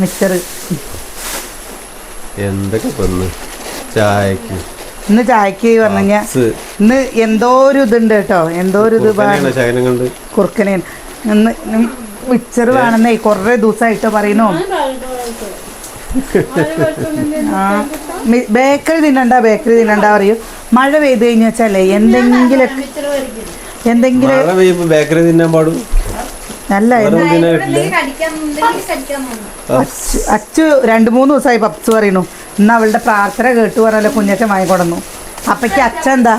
Mixer എന്തൊക്കെ പറഞ്ഞു ചായക്ക്. ഇന്ന് ചായക്ക് പറഞ്ഞു. ഇന്ന് എന്തോ ഒരു ഇതുണ്ട് കേട്ടോ. എന്തോ ഒരു ഇത് കുറുക്കനെയാണോ കുറുക്കനെ ഇന്ന് മിക്സർ വേണമെന്നേ കുറേ ദിവസമായിട്ട് പറയുന്നു. ആ ബേക്കറി തിന്നണ്ട ബേക്കറി തിന്നണ്ട പറയും. മഴ പെയ്ത് കഴിഞ്ഞു വെച്ചാലേ എന്തെങ്കിലും എന്തെങ്കിലും ബേക്കറി തിന്നാൻ പാടും? നല്ല അച്ചു അച്ചു രണ്ട് മൂന്ന് ദിവസമായി പപ്സ് പറയുന്നു. ഇന്ന് അവളുടെ പ്രാർത്ഥന കേട്ട് പറഞ്ഞാലോ കുഞ്ഞച്ചൻ വാങ്ങിക്കൊടുന്നു. അപ്പയ്ക്ക് അച്ഛൻ എന്താ?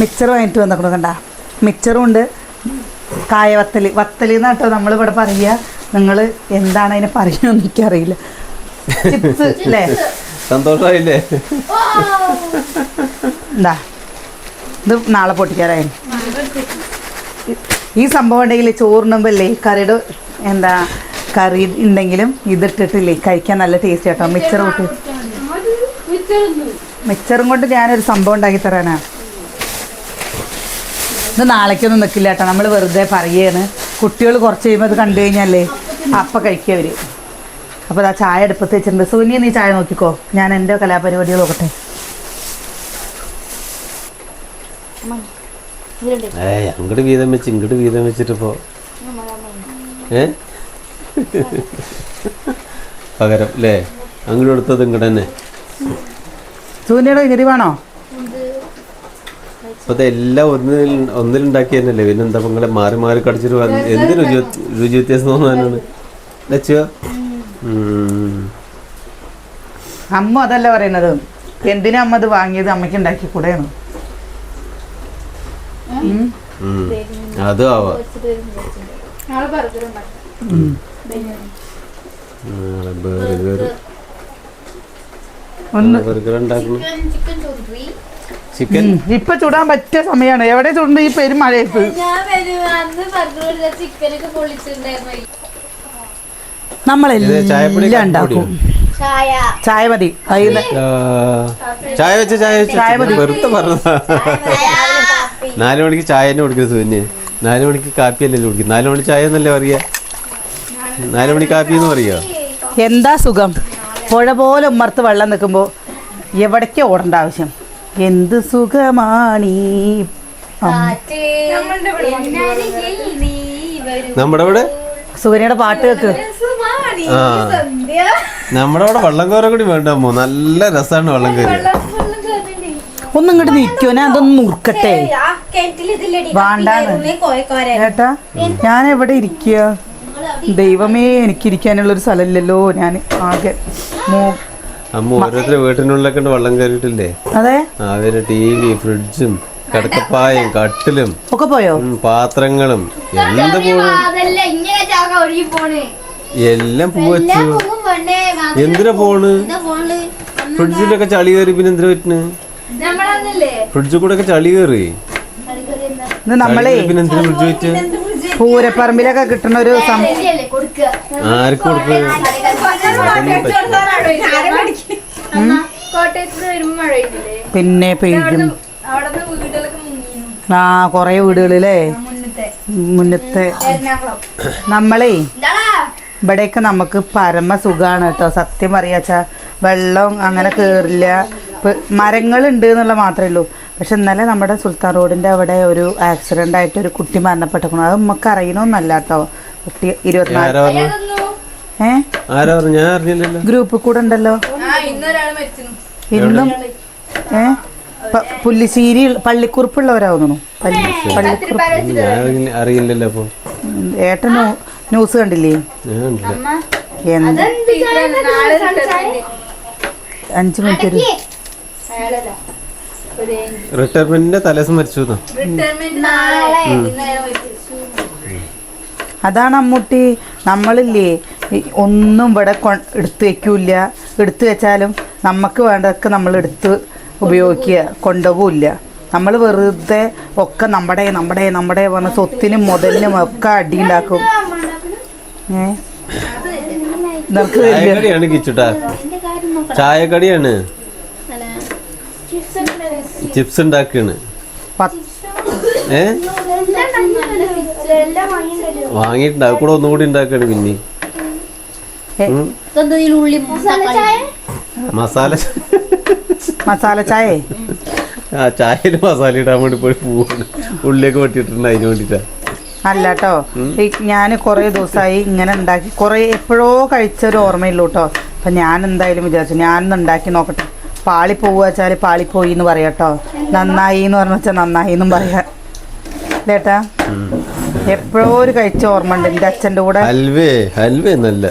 മിക്സർ വാങ്ങിട്ട് വന്നിട്ടുണ്ട് കണ്ട? മിക്സറും ഉണ്ട്. കായ വത്തൽ വത്തൽ എന്നാട്ടോ നമ്മളിവിടെ പറയുക നിങ്ങൾ എന്താണ് അതിനെ പറയുന്നത് എനിക്കറിയില്ല. ചിപ്സ് അല്ലേ സന്തോഷമായില്ലേ എന്താ ഇത് നാളെ പൊട്ടിക്കാറായി. ഈ സംഭവം ഉണ്ടെങ്കിൽ ചോറിനുമ്പല്ലേ കറിയുടെ എന്താ കറി ഉണ്ടെങ്കിലും ഇതിട്ടിട്ടില്ലേ കഴിക്കാൻ നല്ല ടേസ്റ്റ് കേട്ടോ മിച്ചർ കൂട്ടി. മിച്ചറും കൊണ്ട് ഞാനൊരു സംഭവം ഉണ്ടാക്കി തരാനാ. ഇത് നാളേക്കൊന്നും നിൽക്കില്ല കേട്ടോ. നമ്മൾ വെറുതെ പറയാണ്. കുട്ടികൾ കുറച്ച് കഴിയുമ്പോൾ അത് കണ്ടു കഴിഞ്ഞാലേ അപ്പം കഴിക്കുക അവർ അപ്പോൾ ആ ചായ എടുപ്പത്ത് വെച്ചിട്ടുണ്ട്. സൂനിയ നീ ചായ നോക്കിക്കോ. ഞാൻ എന്റെ കലാപരിപാടികൾ നോക്കട്ടെ. അങ്ങോട്ട് വീതം വെച്ച് ഇങ്ങോട്ട് വീതം വെച്ചിട്ടിപ്പോ ഏ? പകരം അല്ലേ അങ്ങോട്ട് എടുത്തത് ഇങ്ങോട്ട് തന്നെ. സൂര്യയുടെ ഇങ്ങരി ഇപ്പൊ എല്ലാം ഒന്നിൽ ഒന്നിലുണ്ടാക്കി തന്നെയല്ലേ പിന്നെ എന്താ നിങ്ങളെ മാറി മാറി കടിച്ചിട്ട് വന്ന് എന്ത് രുചി രുചി വ്യത്യാസം തോന്നാനാണ്. അമ്മ അതല്ല പറയണത് എന്തിനാ അമ്മ അത് വാങ്ങിയത്? അമ്മയ്ക്ക് ഉണ്ടാക്കി കൂടെയാണ് അതും ആവാ. ബർഗർ ഒന്ന് ബർഗർ ഉണ്ടാക്കണം. ചിക്കൻ. ഇപ്പൊ ചുടാൻ പറ്റിയ സമയമാണ് എവിടെ ചുടുന്നു ഈ ഇത് ചായപ്പൊടി നമ്മളെല്ലാം ഉണ്ടാക്കും ചായ. ചായ മതി. ചായ വെച്ച് ചായ വെച്ച് ചായ മതി. വെറുതെ പറഞ്ഞു നാല് മണിക്ക് ചായ തന്നെ കുടിക്കുന്നത് സുന്യ. നാലു മണിക്ക് കാപ്പി അല്ലല്ലോ കുടിക്കും നാലു മണി ചായ എന്നല്ലേ പറയാ നാലു മണി കാപ്പി എന്ന് പറയാ എന്താ സുഖം? പുഴ പോലെ ഉമ്മർത്ത് വെള്ളം നിൽക്കുമ്പോൾ എവിടേക്ക് ഓടേണ്ട ആവശ്യം? എന്ത് സുഖമാണീ. നമ്മുടെ ഇവിടെ? സൂര്യയുടെ പാട്ട് കേക്ക്. നമ്മുടെ അവിടെ വള്ളം കോര കൂടി വേണ്ട നല്ല രസമാണ് വള്ളം വെള്ളം ഒന്നും ഇങ്ങോട്ട് നിൽക്കോ ഞാൻ അതൊന്ന് നുറുക്കട്ടെ വേണ്ടാണ്. ഏട്ടാ ഞാൻ എവിടെ ഇരിക്കുക ദൈവമേ എനിക്കിരിക്കാനുള്ളൊരു സ്ഥലമില്ലല്ലോ. ഞാൻ ആകെ മൂ- അമ്മ ഓരോരുത്തരുടെ വീട്ടിനുള്ളിലൊക്കെ വെള്ളം കയറിയിട്ടില്ലേ? അതെ. അവർ ടി വി ഫ്രിഡ്ജും കിടക്കപ്പായും കട്ടിലും ഒക്കെ പോയോ? പാത്രങ്ങളും എന്ത് പോണു. എല്ലാം പോവച്ചു എന്തിനാ പോണ്? ഫ്രിഡ്ജിലൊക്കെ ചളി കയറി പിന്നെ എന്തിനാ പറ്റുന്നു? നമ്മളന്നല്ലേ? ഫ്രിഡ്ജിൽ കൂടെ ഒക്കെ ചളി കയറി നമ്മളെ പിന്നെ എന്തിനാ ഫ്രിഡ്ജ് വെച്ച്? പൂരപ്പറമ്പിലൊക്കെ കിട്ടുന്ന ഒരു ആർക്ക് കൊടുക്കുക പിന്നെ പെയ്യും. ആ കൊറേ വീടുകളിലേ? മുന്നത്തെ. നമ്മളേ എന്താടാ ഇവിടെയൊക്കെ നമുക്ക് പരമ സുഖമാണ് കേട്ടോ. സത്യം പറയാച്ചാ വെള്ളം അങ്ങനെ കേറില്ല. മരങ്ങൾ ഉണ്ട് എന്നുള്ള മാത്രമേ ഉള്ളൂ. പക്ഷെ ഇന്നലെ നമ്മുടെ സുൽത്താൻ റോഡിന്റെ അവിടെ ഒരു ആക്സിഡന്റ് ആയിട്ട് ഒരു കുട്ടി മരണപ്പെട്ടിരിക്കണം അത് നമുക്ക് അറിയണമെന്നല്ല കേട്ടോ. കുട്ടി ഇരുപത്തിനാല് ഏ? ആരാ പറഞ്ഞു? ഞാൻ അറിഞ്ഞില്ലല്ലോ. ഗ്രൂപ്പിൽ കൂടെ ഉണ്ടല്ലോ. ഇന്നും ഏ? പുല്ലിശ്ശേരി പള്ളിക്കുറിപ്പുള്ളവരാവുന്നു? ഞാൻ അറിയില്ലല്ലോ അപ്പൊ ഏട്ടൻ ന്യൂസ് കണ്ടില്ലേ? അഞ്ചു മണിക്കൂർ റിട്ടയർമെന്റിന്റെ തലേസം മരിച്ചു. അതാണ് അമ്മൂട്ടി. നമ്മളില്ലേ ഒന്നും ഇവിടെ കൊ- എടുത്ത് വയ്ക്കില്ല എടുത്തു വെച്ചാലും നമുക്ക് വേണ്ടതൊക്കെ നമ്മൾ എടുത്ത് ഉപയോഗിക്കുക. കൊണ്ടുപോകില്ല. നമ്മൾ വെറുതെ ഒക്കെ നമ്മുടെ നമ്മുടെ നമ്മുടെ പറഞ്ഞ സ്വത്തിനും മുതലിനും ഒക്കെ അടി ഉണ്ടാക്കും ഏ ചായക്കടിയാണ് ചിപ്സ് ഉണ്ടാക്കാണ്. വാങ്ങിയിട്ടുണ്ടാവും കൂടെ ഒന്നുകൂടി ഉണ്ടാക്കാണ് പിന്നെ. മസാല മസാല ചായ. ആ ചായയിൽ മസാല ഇടാൻ വേണ്ടി പോയി പോവാണ്. ഉള്ളിയൊക്കെ വെട്ടിയിട്ടുണ്ട് അതിന് വേണ്ടിട്ടാ അല്ല കേട്ടോ ഞാൻ കുറേ ദിവസമായി ഇങ്ങനെ ഉണ്ടാക്കി കുറേ എപ്പോഴോ കഴിച്ചൊരു ഓർമ്മയുള്ളൂ കേട്ടോ അപ്പം ഞാൻ എന്തായാലും വിചാരിച്ചു ഞാനൊന്ന് ഉണ്ടാക്കി നോക്കട്ടെ. പാളി പോവുക പാളിപ്പോയി പാളി പോയി എന്ന് പറയാം കേട്ടോ നന്നായി എന്ന് പറഞ്ഞു വെച്ചാൽ നന്നായി എന്നും പറയാം. ചേട്ടാ എപ്പോഴോ ഒരു കഴിച്ച ഓർമ്മ ഉണ്ട് എന്റെ അച്ഛന്റെ കൂടെ ഹൽവേ ഹൽവേ നല്ല.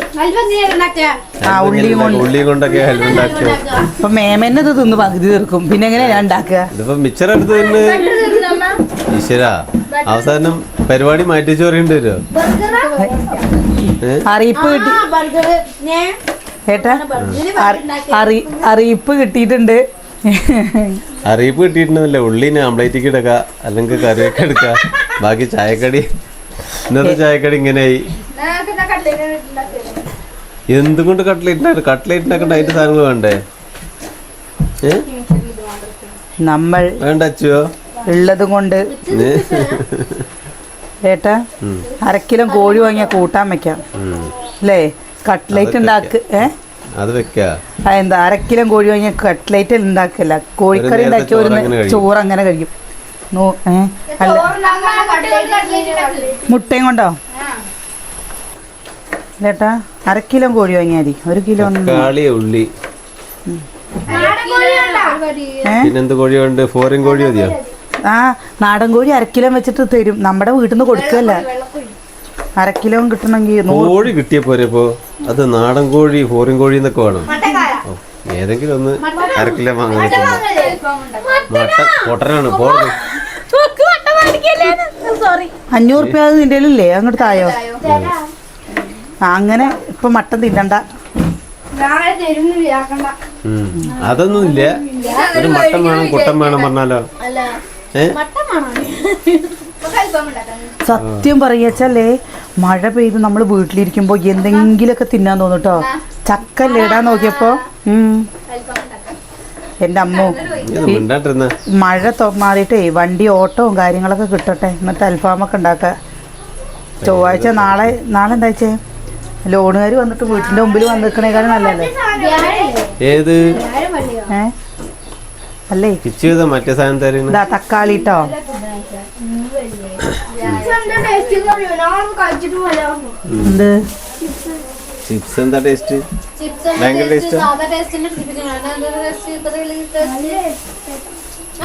ആ, ഉള്ളി. കൊണ്ട്. ഉള്ളിയും കൊണ്ടൊക്കെ ഹൽവ ഉണ്ടാക്കിയോ? അപ്പൊ മേമന്നെ ഇത് തിന്ന് പകുതി തീർക്കും. പിന്നെ എങ്ങനെയാ ഞാൻ ഉണ്ടാക്കുക? ഇതിപ്പോ മിച്ചർ എടുത്ത് തന്നെ. ഈശ്വരാ അവസാനം പരിപാടി മാറ്റിച്ചു പറയേണ്ടി വരുമോ അറിയിപ്പ് കിട്ടി. ഏട്ടാ അറി- അറി അറിയിപ്പ് കിട്ടിയിട്ടുണ്ട്. അറിയിപ്പ് കിട്ടിയിട്ടുണ്ടല്ലേ ഉള്ളിന് ആംപ്ലേറ്റിക്ക് എടുക്ക അല്ലെങ്കിൽ കറിയൊക്കെ എടുക്ക ബാക്കി ചായക്കടി. ഇന്നത്തെ ചായക്കടി ഇങ്ങനെയായി. എന്തുകൊണ്ട് കട്ട്ലേറ്റ് കട്ട്ലേറ്റിനൊക്കെ കട്ട്ലേറ്റ് ഉണ്ടാക്കണ്ട അതിന്റെ സാധനങ്ങൾ വേണ്ടേ? നമ്മൾ വേണ്ട അച്ചുവോ? ഉള്ളത് കൊണ്ട്? ഏട്ടാ അരക്കിലും കോഴി വാങ്ങിയാൽ കൂട്ടാൻ വെക്കാം. അല്ലേ? കട്ട്ലേറ്റ് ഉണ്ടാക്ക് ഏ? അത് വെക്ക. എന്താ അരക്കിലും കോഴി വാങ്ങിയ കട്ട്ലേറ്റ് ഉണ്ടാക്കില്ല കോഴിക്കറി ഉണ്ടാക്കി ഒരു ചോറ് അങ്ങനെ. കഴിക്കും? അല്ല. മുട്ടയും കൊണ്ടോ? ചേട്ടാ അരക്കിലോ കോഴി വാങ്ങിയാൽ മതി. ഒരു കിലോ ഉള്ളി. പിന്നെന്ത് കോഴി ഉണ്ട് ഫോറിൻ കോഴി മതിയോ? ആ നാടൻ കോഴി അരക്കിലോ വെച്ചിട്ട് തരും. നമ്മുടെ വീട്ടിൽ നിന്ന് കൊടുക്കല്ല അരക്കിലോ കിട്ടണമെങ്കിൽ കോഴി കിട്ടിയ പോരെ ഇപ്പോ. അത് നാടൻ കോഴി ഫോറിൻ കോഴി എന്നൊക്കെ വേണം. ഏതെങ്കിലും ഒന്ന് അരക്കിലോ വാങ്ങാൻ മട്ട പൊട്ടനാണ് പോടുന്നു. അഞ്ഞൂറ് റുപ്യ നിന്റെ ഇല്ലേ അങ്ങോട്ട് തായോ? അങ്ങനെ ഇപ്പൊ മട്ടൻ തിന്നണ്ട. അതൊന്നും ഇല്ല. ഒരു മട്ടൻ വേണം കുട്ടൻ വേണം പറഞ്ഞാലോ? സത്യം പറയച്ചല്ലേ മഴ പെയ്ത് നമ്മൾ വീട്ടിലിരിക്കുമ്പോ എന്തെങ്കിലുമൊക്കെ തിന്നാൻ തോന്നുട്ടോ ചക്കല്ലേ ഇടാൻ നോക്കിയപ്പോ. എന്റെ അമ്മു മഴ മാറിയിട്ടേ വണ്ടി ഓട്ടവും കാര്യങ്ങളൊക്കെ കിട്ടട്ടെ. എന്നിട്ട് അൽഫാമൊക്കെ ഉണ്ടാക്ക. ചൊവ്വാഴ്ച നാളെ നാളെ എന്താഴ്ച ലോണുകാർ വന്നിട്ട് വീട്ടിന്റെ മുമ്പിൽ വന്ന് നിൽക്കണേക്കാളും നല്ലല്ലേ ഏത് അല്ലേ? മറ്റേ സാധനം ഇതാ തക്കാളി കേട്ടോ എന്ത്? ചിപ്സ് എന്താ ടേസ്റ്റ്? ഭയങ്കര ടേസ്റ്റ്? ആ?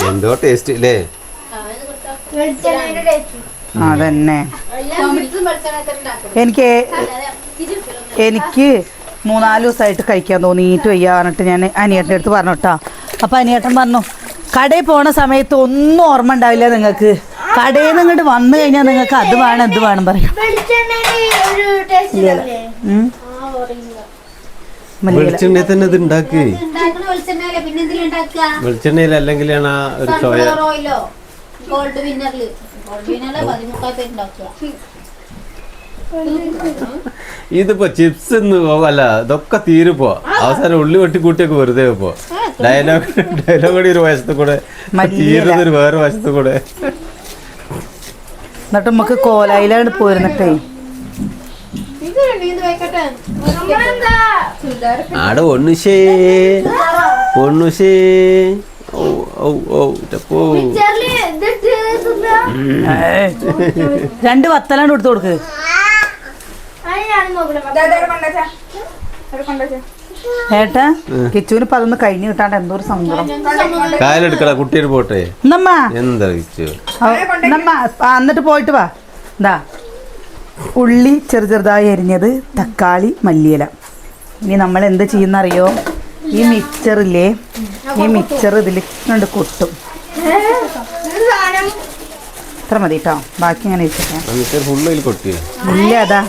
എന്തോ ടേസ്റ്റ് അല്ലേ അതന്നെ. എനിക്ക് എനിക്ക് മൂന്നാൽ ദിവസമായിട്ട് കഴിക്കാൻ തോന്നിയിട്ട് വയ്യ പറഞ്ഞിട്ട് ഞാൻ അനിയേട്ടന്റെ അടുത്ത് പറഞ്ഞു കേട്ടോ അപ്പം അനിയേട്ടൻ പറഞ്ഞു കടയിൽ പോണ സമയത്ത് ഒന്നും ഓർമ്മ ഉണ്ടാവില്ല നിങ്ങൾക്ക്. കടയിൽ നിന്ന് ഇങ്ങോട്ട് വന്നു കഴിഞ്ഞാൽ നിങ്ങൾക്ക് അത് വേണം ഇത് വേണം പറയാം. വെളിച്ചെണ്ണയിൽ തന്നെ ഇത് ഉണ്ടാക്കി. വെളിച്ചെണ്ണയിൽ അല്ലെങ്കിലാണ് ആ ഒരു ചോയ ഗോൾഡ് ഗോൾഡ് പതിമുക്കാൽ പേര് ഉണ്ടാക്കുക. ഇതിപ്പോ ചിപ്സ് അല്ല ഇതൊക്കെ തീരുപ്പോ അവസാനം ഉള്ളി വെട്ടി കൂട്ടിയൊക്കെ വെറുതെ പോ ഡയലോഗ് ഡയലോഗ് കൂടി ഒരു വശത്ത് കൂടെ. തീരുന്നത് ഒരു വേറെ വശത്ത് കൂടെ. എന്നിട്ട് നമുക്ക് കോലായിലാണ് പോയിരുന്നിട്ടേ ആടെ ഒന്നുശേ ഒന്നുശേ ഓ ഓ ഓ ടപ്പോ ഏയ്. രണ്ട് വത്തലാണ്ട് കൊടുത്തു കൊടുക്ക്. ഏട്ടാ കിച്ചുവിന് ഇപ്പൊ അതൊന്ന് കഴിഞ്ഞു കിട്ടാണ്ട് എന്തോ ഒരു സങ്കടം കാലെടുക്കടാ കുട്ടിയുടെ പോട്ടെ. എന്നമ്മ എന്താ കിച്ചു എന്നിട്ട് പോയിട്ട് വാ. ഇതാ ഉള്ളി ചെറു ചെറുതായി അരിഞ്ഞത് തക്കാളി മല്ലിയില ഇനി നമ്മൾ എന്ത് ചെയ്യുന്ന അറിയോ ഈ മിക്സറില്ലേ ഈ മിക്സർ ഇതിൽ കൊണ്ട് കൊട്ടും ഇത്ര മതി കേട്ടോ ബാക്കി അങ്ങനെ വെച്ചിട്ടാ ഇല്ല അതാ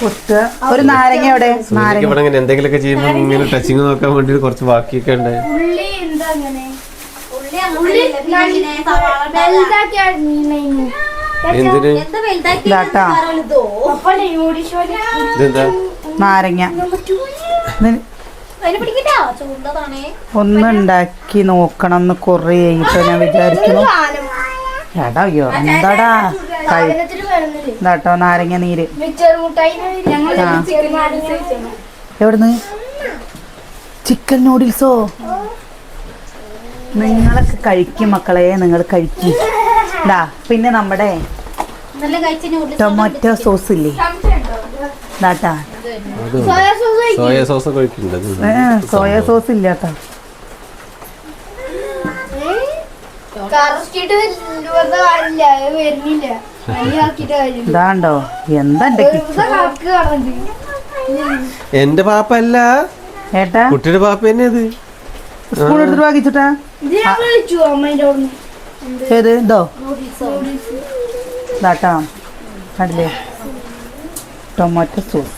കൊട്ടുക ഒരു നാരങ്ങ എവിടെ നാരങ്ങ എന്തെങ്കിലുമൊക്കെ ചെയ്യുമ്പോൾ ഇങ്ങനെ ടച്ചിങ് നോക്കാൻ വേണ്ടി കുറച്ച് ബാക്കിയൊക്കെ ഉണ്ട് ഉള്ളി എന്തിന്? ഇതാട്ടാ. ഇതെന്താ? നാരങ്ങ. ഇത് അതിനെ പിടിക്കട്ടാ? ചൂണ്ടതാണേ. ഒന്ന് ഉണ്ടാക്കി നോക്കണം എന്ന് കുറേ ആയിട്ട് ഞാൻ വിചാരിക്കുന്നു. എടാ അയ്യോ എന്താടാ? കഴിട്ടോ ഇതാട്ടോ നാരങ്ങ നീര്. എവിടുന്ന്? ചിക്കൻ നൂഡിൽസോ നിങ്ങളൊക്കെ കഴിക്കും മക്കളെ നിങ്ങൾ കഴിക്കും. ഇതാ പിന്നെ നമ്മുടെ ടൊമാറ്റോ സോസ് ഇല്ലേ? അത് സോയ സോസ് സോയ സോസ് ഇല്ല കേട്ടോ. കറക്കിട്ട് വെറുതെ കാര്യമില്ല വരുന്നില്ല. അതിലാക്കിട്ട് കാര്യം ഇതാണ്ടോ എന്താ എന്റെ പാപ്പ അല്ല ഏട്ടാ? കുട്ടിയുടെ പാപ്പ തന്നെ അത്. സ്കൂളെടുത്തിട്ട് വാങ്ങിച്ചിട്ടാ ഏത്? ഇതോ? ഇതാട്ടാ. കണ്ടില്ലേ? Tomato sauce.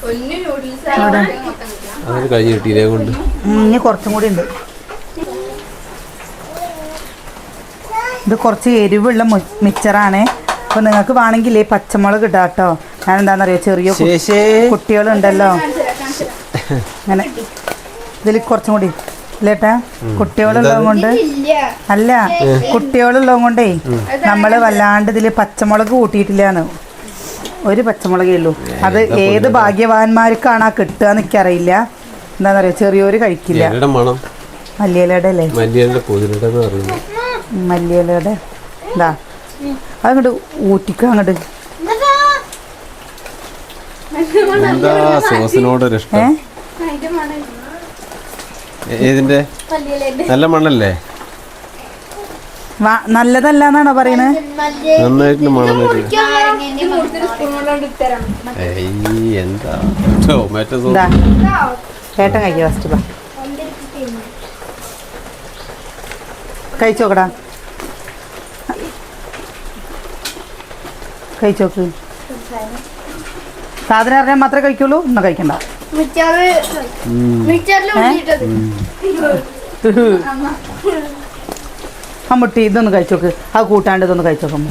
ഇനി കുറച്ചും കൂടി ഉണ്ട്. ഇത് കുറച്ച് എരിവുള്ള മിക്സറാണ് മിച്ചറാണ് അപ്പൊ നിങ്ങൾക്ക് വേണമെങ്കിൽ പച്ചമുളക് ഇടാം കേട്ടോ ഞാൻ എന്താണെന്നറിയോ ചെറിയ കുട്ടികളുണ്ടല്ലോ. അങ്ങനെ. ഇതിൽ കുറച്ചും കൂടി ഇല്ലേട്ടാ? കുട്ടികളുള്ളത് കൊണ്ട്? അല്ല കുട്ടികളുള്ളത് കൊണ്ടേ നമ്മൾ വല്ലാണ്ട് ഇതിൽ പച്ചമുളക് കൂട്ടിയിട്ടില്ലാന്ന്. ഒരു പച്ചമുളകേ ഉള്ളൂ. അത് ഏത് ഭാഗ്യവാന്മാർക്കാണ് ആ കിട്ടുക എനിക്കറിയില്ല. എന്താണെന്നറിയോ ചെറിയൊരു കഴിക്കില്ല. മല്ലിയിലയുടെ അല്ലേ മല്ലിയിലയുടെ. ഇതാ. അതങ്ങോട്ട് ഊറ്റിക്കുക അങ്ങോട്ട് എന്താ? സോസിനോടൊരു ഇഷ്ടം ഏതിന്റെ? നല്ല മണ്ണല്ലേ? നല്ലതല്ല എന്നാണോ പറയണത് നന്നായിട്ട് മണം എന്താ? Tomato sauce. ഇതാ. ചേട്ടൻ കഴിക്കുക ഫസ്റ്റ് ബാ കഴിച്ചോക്കടാ. കഴിച്ചോക്ക്. സാധനം അറിയാൻ മാത്രമേ കഴിക്കുള്ളൂ ഒന്നും കഴിക്കണ്ട. അമ്മുട്ടി ഇതൊന്ന് കഴിച്ചോക്ക്. ആ കൂട്ടാണ്ട് ഇതൊന്ന് കഴിച്ചോക്കമ്മ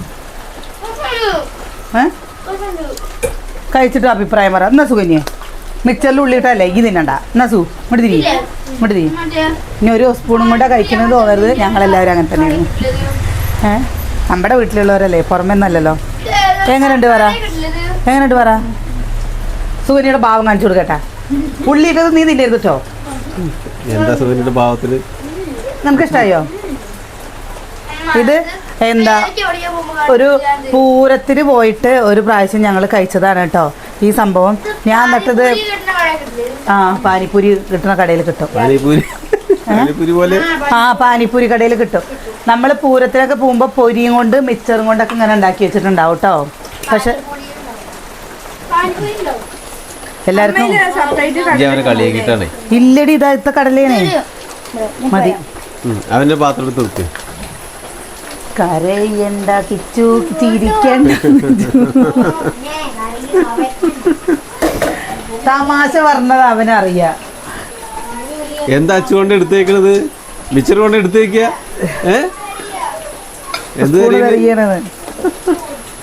ഏ? കഴിച്ചിട്ട് അഭിപ്രായം പറ. എന്നാ സുഖന്യ മിക്സറിൽ ഉള്ളിട്ടല്ലേ ഈ തിന്നണ്ട. എന്നാ സു? ഇങ്ങോട്ട് തിരി ഇങ്ങോട്ട് തിരി ഇനി ഒരു സ്പൂണും കൂടെ കഴിക്കുന്നത് തോന്നരുത്. ഞങ്ങളെല്ലാവരും അങ്ങനെ തന്നെയാണ്. ഏ? നമ്മുടെ വീട്ടിലുള്ളവരല്ലേ? പുറമേ നിന്നല്ലല്ലോ എങ്ങനെയുണ്ട് പറ? എങ്ങനെയുണ്ട് പറ? സുകന്യയുടെ ഭാവം കാണിച്ചു കൊടുക്കട്ടെ. ഉള്ളി ഇട്ടത് നീ തിന്നരുത് കേട്ടോ എന്താ സുഖിന്റെ ഭാവത്തിൽ? നമുക്ക് ഇഷ്ടമായോ ഇത് എന്താ? ഒരു പൂരത്തിന് പോയിട്ട് ഒരു പ്രാവശ്യം ഞങ്ങൾ കഴിച്ചതാണ് കേട്ടോ. ഈ സംഭവം. ഞാൻ നട്ടത് ആ പാനിപ്പൂരി കിട്ടുന്ന കടയിൽ കിട്ടും. പാനിപൂരി പാനിപൂരി പോലെ? ആ പാനിപ്പൂരി കടയിൽ കിട്ടും. നമ്മൾ പൂരത്തിനൊക്കെ പോകുമ്പോൾ പൊരിയും കൊണ്ട് മിച്ചറും കൊണ്ടൊക്കെ ഇങ്ങനെ ഉണ്ടാക്കി വെച്ചിട്ടുണ്ടാവും കേട്ടോ. പക്ഷെ എല്ലാവർക്കും കളിയാക്കിട്ടാണേ ഇല്ലടി ഇതാ കടലേനെ. മതി. അവന്റെ പാത്രം എടുത്ത് വെക്ക് കരയണ്ട കിച്ചു ചിരിക്കണ്ട. തമാശ പറഞ്ഞത് അവനറിയാം. എന്താ അച്ചു കൊണ്ട് എടുത്തേക്കണത്? മിച്ചർ കൊണ്ട് എടുത്തേക്ക?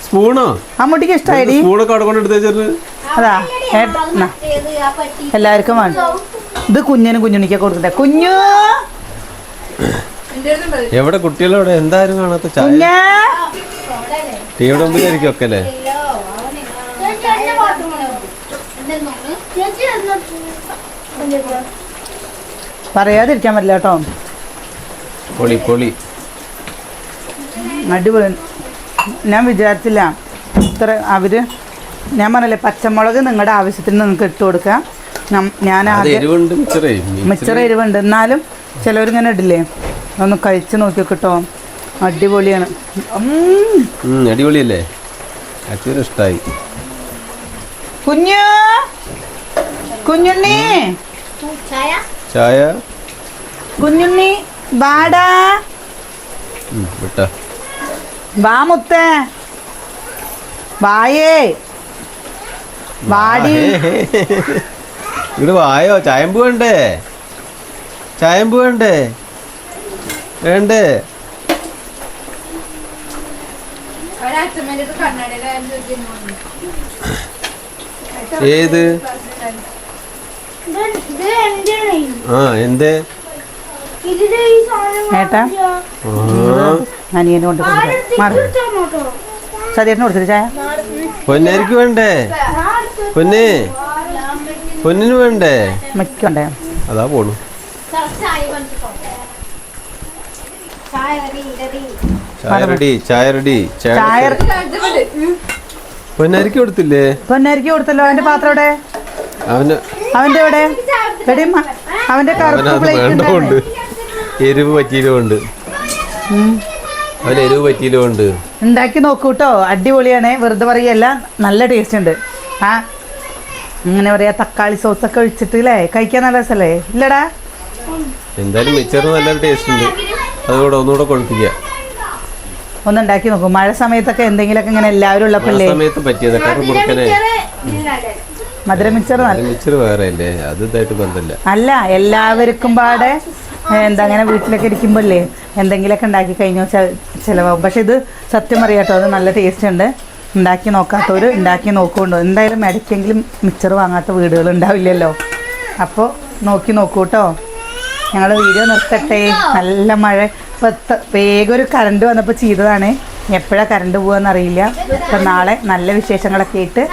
സ്പൂണോ? അമ്മൂട്ടിക്ക് ഇഷ്ടമായി സ്പൂണൊക്കെ അവിടെ കൊണ്ട് എടുത്തേച്ചു അതാ ഏട്ടാ എല്ലാവർക്കും വേണം. ഇത് കുഞ്ഞിനും കുഞ്ഞുണിക്കൊക്കെ കൊടുക്കട്ടെ. കുഞ്ഞു! എവിടെ കുട്ടികളെവിടെ? എന്തായാലും കാണാത്ത ചായ. ടീയുടെ മുമ്പിലായിരിക്കും ഒക്കെ അല്ലേ? പറയാതിരിക്കാൻ പറ്റില്ല കേട്ടോ. പൊളി പൊളി. അടിപൊളി. ഞാൻ വിചാരിച്ചില്ല. ഇത്ര അവർ ഞാൻ പറഞ്ഞല്ലേ പച്ചമുളക് നിങ്ങളുടെ ആവശ്യത്തിന് നിങ്ങൾക്ക് ഇട്ട് കൊടുക്കാം. ഞാൻ മിച്ചറ എരിവുണ്ട്. എന്നാലും ചിലവരിങ്ങനെ ഇടില്ലേ? ഒന്ന് കഴിച്ച് നോക്കി കിട്ടോ അടിപൊളിയാണ്. അടിപൊളിയല്ലേ? ഇഷ്ടായി. കുഞ്ഞു! കുഞ്ഞുണ്ണി! ചായ? കുഞ്ഞുണ്ണി വിട്ടോ. വാ മുത്തേ. വായേ. വാടി. ഇവിടെ വായോ? ചായമ്പ് വേണ്ടേ? ചായമ്പ് വേണ്ടേ? വേണ്ടേ? ഏത്? ആ എന്തേ? ഇതിൽ ഈ സാധനം ഏട്ടാ. ആ. അനിയനെ കൊണ്ട് കൊടുക്കാം മാറി. കേട്ടോ സതീട്ടിന് കൊടുത്തിട്ട് ചായ? പൊന്നാരിക്ക് വേണ്ടേ? പൊന്നെ പൊന്നിന് വേണ്ടേ? മറ്റേ അതാ പോണു. ചായ റെഡി ചായ റെഡി. ചായ പൊന്നാരിക്ക് കൊടുത്തില്ലേ? പൊന്നാരിക്ക് കൊടുത്തല്ലോ. അവന്റെ പാത്രം എവിടെ? അവന് അവന്റെ എവിടെ? അവന്റെ എരിവ് പറ്റിയതുകൊണ്ട് എരിവ് പറ്റിയതുകൊണ്ട് ഉണ്ടാക്കി നോക്കൂ കേട്ടോ അടിപൊളിയാണ്. വെറുതെ പറയല്ല നല്ല ടേസ്റ്റ് ഉണ്ട്. ആ ഇങ്ങനെ പറയാ തക്കാളി സോസ് ഒക്കെ ഒഴിച്ചിട്ട് അല്ലേ കഴിക്കാൻ നല്ല രസമല്ലേ ഇല്ലടാ. എന്തായാലും മിച്ചറിന് നല്ലൊരു ടേസ്റ്റ് ഉണ്ട്. അതുകൂടെ ഒന്നുകൂടെ കൊഴുപ്പിക്കുക. ഒന്ന് ഉണ്ടാക്കി നോക്കൂ. മഴ സമയത്തൊക്കെ എന്തെങ്കിലുമൊക്കെ ഇങ്ങനെ എല്ലാവരും ഉള്ളപ്പോഴേ സമയത്ത് പറ്റിയത്. മധുര മിച്ചർ മിക്സർ മിച്ചർ വേറെ അല്ലേ അത് ഇതായിട്ട് ബന്ധമില്ല. അല്ല എല്ലാവർക്കും പാടെ എന്താ അങ്ങനെ വീട്ടിലൊക്കെ ഇരിക്കുമ്പോഴല്ലേ എന്തെങ്കിലുമൊക്കെ ഉണ്ടാക്കി കഴിഞ്ഞാൽ ചിലവാകും. പക്ഷെ ഇത് സത്യം അറിയാട്ടോ അത് നല്ല ടേസ്റ്റ് ഉണ്ട്. ഉണ്ടാക്കി നോക്കാത്തവർ ഉണ്ടാക്കി നോക്കുകൊണ്ടോ എന്തായാലും ഇടയ്ക്കെങ്കിലും മിച്ചർ വാങ്ങാത്ത വീടുകൾ ഉണ്ടാവില്ലല്ലോ. അപ്പോൾ നോക്കി നോക്കൂ കേട്ടോ ഞങ്ങൾ വീഡിയോ നിർത്തട്ടെ. നല്ല മഴ. ഇപ്പോൾ വേഗം ഒരു കറണ്ട് വന്നപ്പോൾ ചെയ്തതാണ്. എപ്പോഴാണ് കറണ്ട് പോവാന്നറിയില്ല. അപ്പം നാളെ നല്ല വിശേഷങ്ങളൊക്കെ കാണാം.